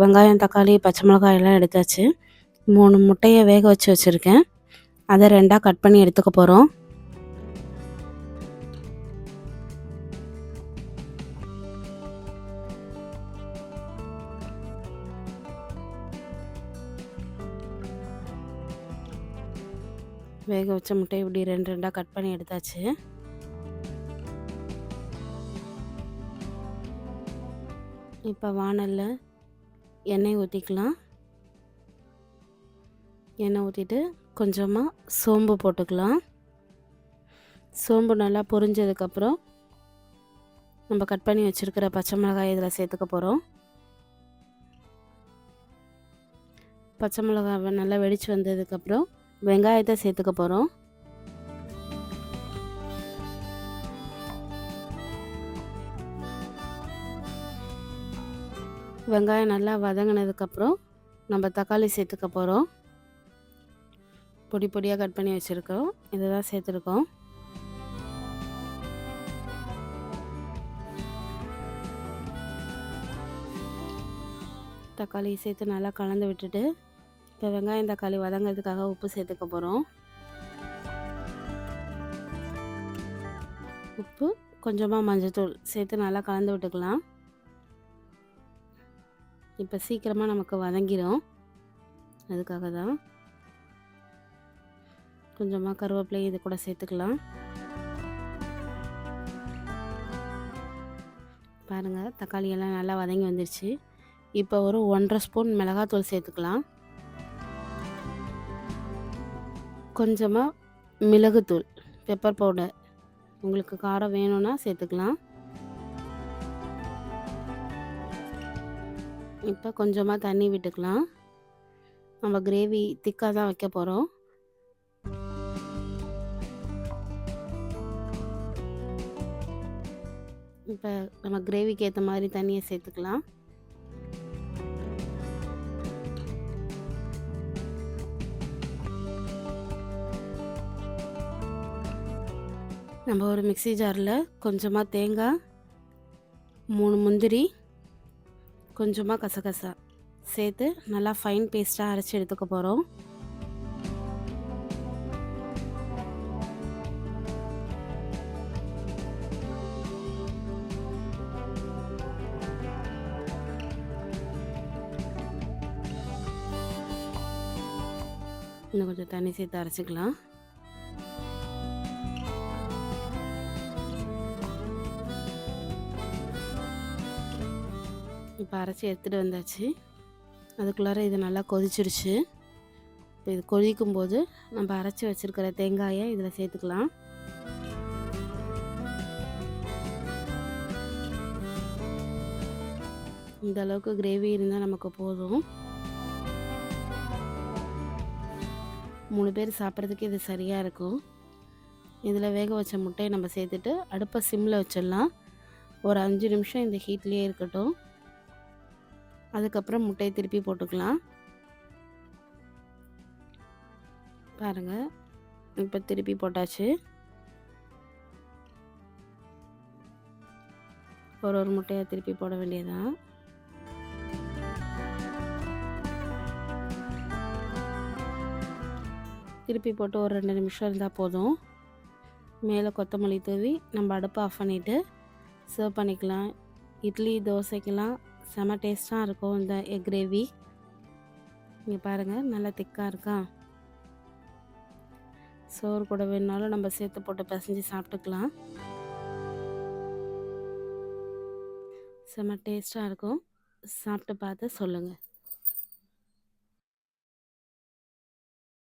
வெங்காயம் தக்காளி பச்சை மிளகாய் எல்லாம் எடுத்தாச்சு. மூணு முட்டையை வேக வச்சு வச்சுருக்கேன். அதை ரெண்டாக கட் பண்ணி எடுத்துக்க போகிறோம் வேக வச்ச முட்டையை இப்படி ரெண்டு ரெண்டாக கட் பண்ணி எடுத்தாச்சு. இப்போ வானலில் எண்ணெய் ஊற்றிக்கலாம் எண்ணெய் ஊற்றிட்டு கொஞ்சமாக சோம்பு போட்டுக்கலாம். சோம்பு நல்லா பொரிஞ்சதுக்கப்புறம் நம்ம கட் பண்ணி வச்சுருக்கிற பச்சை மிளகாய் இதில் சேர்த்துக்க போகிறோம் பச்சை மிளகாய் நல்லா வெடித்து வந்ததுக்கப்புறம் வெங்காயத்தை சேர்த்துக்க போகிறோம் வெங்காயம் நல்லா வதங்கினதுக்கப்புறம் நம்ம தக்காளி சேர்த்துக்க போகிறோம் பொடி பொடியாக கட் பண்ணி வச்சுருக்கோம். இதை தான் சேர்த்துருக்கோம். தக்காளி சேர்த்து நல்லா கலந்து விட்டுட்டு இப்போ வெங்காயம் தக்காளி வதங்கிறதுக்காக உப்பு சேர்த்துக்க போகிறோம் உப்பு கொஞ்சமாக மஞ்சத்தூள் சேர்த்து நல்லா கலந்து விட்டுக்கலாம். இப்போ சீக்கிரமாக நமக்கு வதங்கிடும் அதுக்காக தான் கொஞ்சமாக கருவேப்பிலை இது கூட சேர்த்துக்கலாம். பாருங்கள் தக்காளி எல்லாம் நல்லா வதங்கி வந்துருச்சு. இப்போ ஒரு ஒன்றரை ஸ்பூன் மிளகாத்தூள் சேர்த்துக்கலாம். கொஞ்சமாக மிளகுத்தூள் பெப்பர் பவுடர் உங்களுக்கு காரம் வேணும்னா சேர்த்துக்கலாம். இப்போ கொஞ்சமாக தண்ணி விட்டுக்கலாம். நம்ம கிரேவி திக்காக தான் வைக்க போகிறோம் இப்போ நம்ம கிரேவிக்கு ஏற்ற மாதிரி தண்ணியை சேர்த்துக்கலாம். நம்ம ஒரு மிக்சி ஜாரில் கொஞ்சமாக தேங்காய் மூணு முந்திரி கொஞ்சமாக கசகசா சேர்த்து நல்லா ஃபைன் பேஸ்ட்டாக அரைச்சி எடுத்துக்க போகிறோம் இன்னும் கொஞ்சம் தண்ணி சேர்த்து அரைச்சிக்கலாம். இப்போ அரைச்சி எடுத்துகிட்டு வந்தாச்சு. அதுக்குள்ளார இது நல்லா கொதிச்சிருச்சு. இப்போ இது கொதிக்கும் போது நம்ம அரைச்சி வச்சுருக்கிற தேங்காயை இதில் சேர்த்துக்கலாம். இந்த அளவுக்கு கிரேவி இருந்தால் நமக்கு போதும். மூணு பேர் சாப்பிட்றதுக்கு இது சரியாக இருக்கும். இதில் வேக வச்ச முட்டையை நம்ம சேர்த்துட்டு அடுப்பை சிம்மில் வச்சிடலாம். ஒரு அஞ்சு நிமிஷம் இந்த ஹீட்லேயே இருக்கட்டும். அதுக்கப்புறம் முட்டையை திருப்பி போட்டுக்கலாம். பாருங்கள் இப்போ திருப்பி போட்டாச்சு. ஒரு ஒரு முட்டையை திருப்பி போட வேண்டியதான் திருப்பி போட்டு ஒரு ரெண்டு நிமிஷம் இருந்தால் போதும். மேலே கொத்தமல்லி தூவி நம்ம அடுப்பை ஆஃப் பண்ணிவிட்டு சர்வ் பண்ணிக்கலாம். இட்லி தோசைக்கெல்லாம் செம டேஸ்ட்டாக இருக்கும் இந்த எக் கிரேவி. இங்கே பாருங்கள் நல்லா திக்காக இருக்கா? சோறு கூட வேணுனாலும் நம்ம சேர்த்து போட்டு பிசைஞ்சு சாப்பிட்டுக்கலாம். செம டேஸ்ட்டாக இருக்கும். சாப்பிட்டு பார்த்து சொல்லுங்கள்